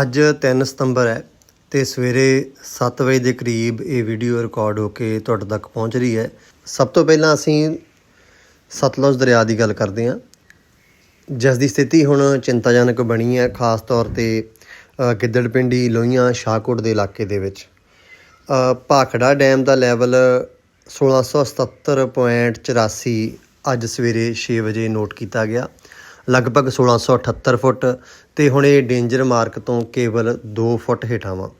ਅੱਜ 3 ਸਤੰਬਰ ਹੈ ਤੇ ਸਵੇਰੇ 7 ਵਜੇ ਦੇ ਕਰੀਬ ਇਹ ਵੀਡੀਓ ਰਿਕਾਰਡ ਹੋ ਕੇ ਤੁਹਾਡੇ ਤੱਕ ਪਹੁੰਚ ਰਹੀ ਹੈ। ਸਭ ਤੋਂ ਪਹਿਲਾਂ ਅਸੀਂ ਸਤਲੁਜ ਦਰਿਆ ਦੀ ਗੱਲ ਕਰਦੇ ਹਾਂ। ਜਿਸ ਦੀ ਸਥਿਤੀ ਹੁਣ ਚਿੰਤਾਜਨਕ ਬਣੀ ਹੈ ਖਾਸ ਤੌਰ ਤੇ ਅ, ਗਿੱਦੜਪਿੰਡੀ ਲੋਹੀਆਂ ਸ਼ਾਹਕੋਟ ਦੇ ਇਲਾਕੇ ਦੇ ਵਿੱਚ। ਭਾਖੜਾ ਡੈਮ ਦਾ ਲੈਵਲ 1677.84 ਅੱਜ ਸਵੇਰੇ 6 ਵਜੇ ਨੋਟ ਕੀਤਾ ਗਿਆ। ਲਗਭਗ 1678 ਫੁੱਟ ਤੇ ਹੁਣ ਇਹ ਡੇਂਜਰ ਮਾਰਕ ਤੋਂ ਕੇਵਲ 2 ਫੁੱਟ ਹੇਠਾਂ ਵਾ। ਅ,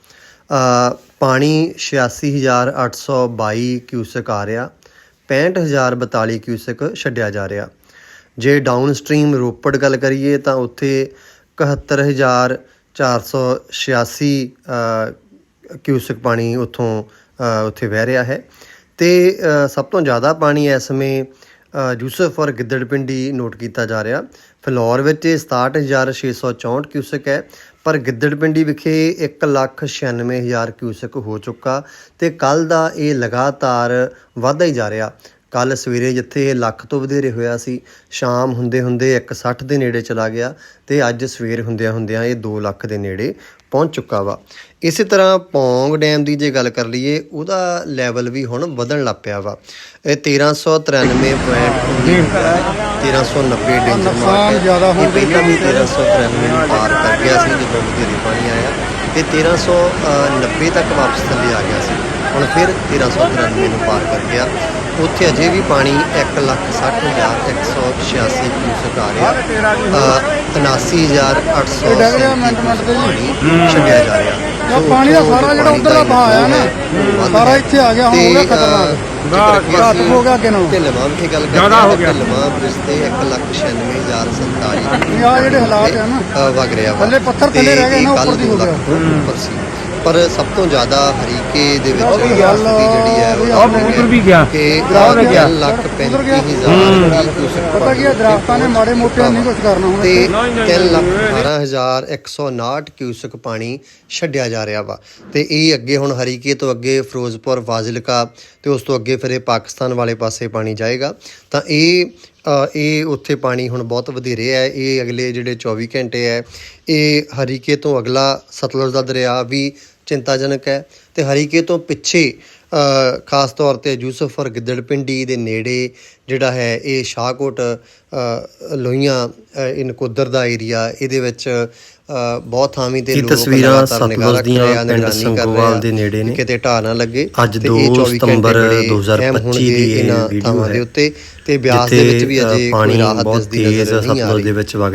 ਪਾਣੀ 86822 ਕਿਊਸਕ ਆ ਰਿਹਾ 65042 ਕਿਊਸਕ ਛੱਡਿਆ ਜਾ ਰਿਹਾ। ਜੇ ਡਾਊਨ ਸਟ੍ਰੀਮ ਰੋਪੜ ਗੱਲ ਕਰੀਏ ਤਾਂ ਉੱਥੇ 71486 ਅ, ਕਿਊਸਕ ਪਾਣੀ ਉੱਥੋਂ ਉੱਥੇ ਵਹਿ ਰਿਹਾ ਹੈ। ਤੇ ਸਭ ਤੋਂ ਜ਼ਿਆਦਾ ਪਾਣੀ ਇਸ ਸਮੇਂ ਯੂਸਫ ਔਰ ਗਿੱਦੜਪਿੰਡੀ ਨੋਟ ਕੀਤਾ ਜਾ ਰਿਹਾ। ਫਲੋਰ ਵਿੱਚ ਇਹ 67664 ਕਿਊਸਕ ਹੈ, ਪਰ ਗਿੱਦੜਪਿੰਡੀ ਵਿਖੇ 196000 ਕਿਊਸਕ ਹੋ ਚੁੱਕਾ ਤੇ ਕੱਲ ਦਾ ਇਹ ਲਗਾਤਾਰ ਵਧਦਾ ਹੀ ਜਾ ਰਿਹਾ। ਕੱਲ ਸਵੇਰੇ ਜਿੱਥੇ ਇਹ ਲੱਖ ਤੋਂ ਵਧੇਰੇ ਹੋਇਆ ਸੀ ਸ਼ਾਮ ਹੁੰਦੇ ਹੁੰਦੇ 160 ਦੇ ਨੇੜੇ ਚਲਾ ਗਿਆ ਤੇ ਅੱਜ ਸਵੇਰ ਹੁੰਦਿਆਂ ਹੁੰਦਿਆਂ ਇਹ 2 ਲੱਖ ਦੇ ਨੇੜੇ ਪਹੁੰਚ ਚੁੱਕਾ ਵਾ। ਇਸੇ ਤਰ੍ਹਾਂ ਪੌਂਗ ਡੈਮ ਦੀ ਜੇ ਗੱਲ ਕਰ ਲਈਏ ਉਹਦਾ ਲੈਵਲ ਵੀ ਹੁਣ ਵਧਣ ਲੱਗ ਪਿਆ ਵਾ। ਇਹ 1393.19 1390 ਡੇਂਜਰ ਮਾਰਕ ਜ਼ਿਆਦਾ ਪਹਿਲਾਂ ਵੀ 1393 ਨੂੰ ਪਾਰ ਕਰ ਗਿਆ ਸੀ ਜਦੋਂ ਵਧੇਰੇ ਪਾਣੀ ਆਇਆ ਤੇ 1390 ਤੱਕ ਵਾਪਸ ਥੱਲੇ ਆ ਗਿਆ ਸੀ। ਹੁਣ ਫਿਰ 1393 ਨੂੰ ਪਾਰ ਕਰ ਗਿਆ ਉੱਥੇ ਅਜੇ ਵੀ ਪਾਣੀ 160186 ਕਿਊਸਕ ਆ ਰਿਹਾ ਅ, 79800 ਡਿੱਗ ਰਿਹਾ ਮਿੰਟ ਮਿੰਟ ਤੇ ਜੀ। ਪਾਣੀ ਛੱਡਿਆ ਜਾ ਰਿਹਾ ਤਾਂ ਪਾਣੀ ਦਾ ਸਾਰਾ ਜਿਹੜਾ ਉੱਧਰ ਦਾ ਵਹਾਅ ਆਇਆ ਨਾ, ਸਾਰਾ ਇੱਥੇ ਆ ਗਿਆ, ਹੁਣ ਹੋ ਗਿਆ ਖਤਰਨਾਕ। ਹੋ ਗਿਆ ਅੱਗੇ ਨਾਲੋਂ। ਢਿੱਲਵਾਂ ਵਿਖੇ ਗੱਲ ਕਰਦੇ ਜ਼ਿਆਦਾ ਹੋ ਗਿਆ। ਢਿੱਲਵਾਂ ਬ੍ਰਿਜ ਤੇ 196047 ਇਹ ਆ ਜਿਹੜੇ ਹਾਲਾਤ ਆ ਨਾ ਅ, ਵਗ ਰਿਹਾ ਵਾ ਥੱਲੇ ਪੱਥਰ ਤੇ ਥੱਲੇ ਰਹਿ ਗਏ ਇਹ ਨਾ, ਕੱਲ੍ਹ ਉੱਪਰ ਦੀ ਦੋ ਹੋ ਲੱਖ ਤੋਂ ਉੱਪਰ ਸੀ ਪਰ ਸਭ ਤੋਂ ਜ਼ਿਆਦਾ ਹਰੀਕੇ ਦੇ ਵਿੱਚ ਜਿਹੜੀ ਹੈ ਉਹ ਵੀ ਗਿਆ। ਕਿ ਗਿਆ। ਲੱਖ ਉੱਧਰ ਪੈਂਤੀ ਗਿਆ। ਹਜ਼ਾਰ ਕਿਊਸਕ ਪਤਾ ਕੀ ਦਰਖਤਾਂ ਨੇ ਮਾੜੇ ਮੋਟੇ ਨਹੀਂ ਕੁਝ ਕਰਨਾ ਹੁਣ ਤੇ ਇੱਥੇ। 3 ਲੱਖ 18159 ਕਿਊਸਕ ਪਾਣੀ ਛੱਡਿਆ ਜਾ ਰਿਹਾ ਵਾ ਤੇ ਇਹ ਅੱਗੇ ਹੁਣ ਹਰੀਕੇ ਤੋਂ ਅੱਗੇ ਫਿਰੋਜ਼ਪੁਰ ਫਾਜ਼ਿਲਕਾ ਤੇ ਉਸ ਤੋਂ ਅੱਗੇ ਫਿਰ ਇਹ ਪਾਕਿਸਤਾਨ ਵਾਲੇ ਪਾਸੇ ਪਾਣੀ ਜਾਏਗਾ ਤਾਂ ਇਹ ਇਹ ਉੱਥੇ ਪਾਣੀ ਹੁਣ ਬਹੁਤ ਵਧੇਰੇ ਹੈ ਇਹ ਅਗਲੇ ਜਿਹੜੇ 24 ਘੰਟੇ ਹੈ ਇਹ ਹਰੀਕੇ ਤੋਂ ਅਗਲਾ ਸਤਲੁਜ ਦਾ ਦਰਿਆ ਵੀ ਚਿੰਤਾਜਨਕ ਹੈ ਤੇ ਹਰੀਕੇ ਤੋਂ ਪਿੱਛੇ ਖਾਸ ਤੌਰ ਤੇ ਯੂਸਫ ਔਰ ਗਿੱਦੜਪਿੰਡੀ ਦੇ ਨੇੜੇ ਜਿਹੜਾ ਹੈ ਇਹ ਸ਼ਾਹਕੋਟ ਲੋਹੀਆਂ ਅ, ਇਹ ਨਕੋਦਰ ਦਾ ਏਰੀਆ ਇਹਦੇ ਵਿੱਚ ਬਹੁਤ ਥਾਵੀਂ ਤੇ ਲੋਕ ਤਸਵੀਰਾਂ ਸਤਲੁਜ ਦੀਆਂ ਪਿੰਡ ਸੰਗੋਵਾਲ ਦੇ ਨੇੜੇ ਨੇ। ਕਿਤੇ ਢਾਹ ਨਾ ਲੱਗੇ ਅੱਜ ਤੇ 2 ਇਹ 24 ਘੰਟੇ ਸਤੰਬਰ ਜਿਹੜੇ 2025 ਅਹਿਮ ਦੀ ਇਹ ਵੀਡੀਓ ਦੇ ਹੈ ਉੱਤੇ ਤੇ ਬਿਆਸ ਦੇ ਵਿੱਚ ਵੀ ਅਜੇ ਕੋਈ ਰਾਹਤ ਦਿਸਦੀ ਨਜ਼ਰ ਨਹੀਂ ਆ ਸਤਲੁਜ ਰਹੀ ਦੇ ਵਿੱਚ ਵਗ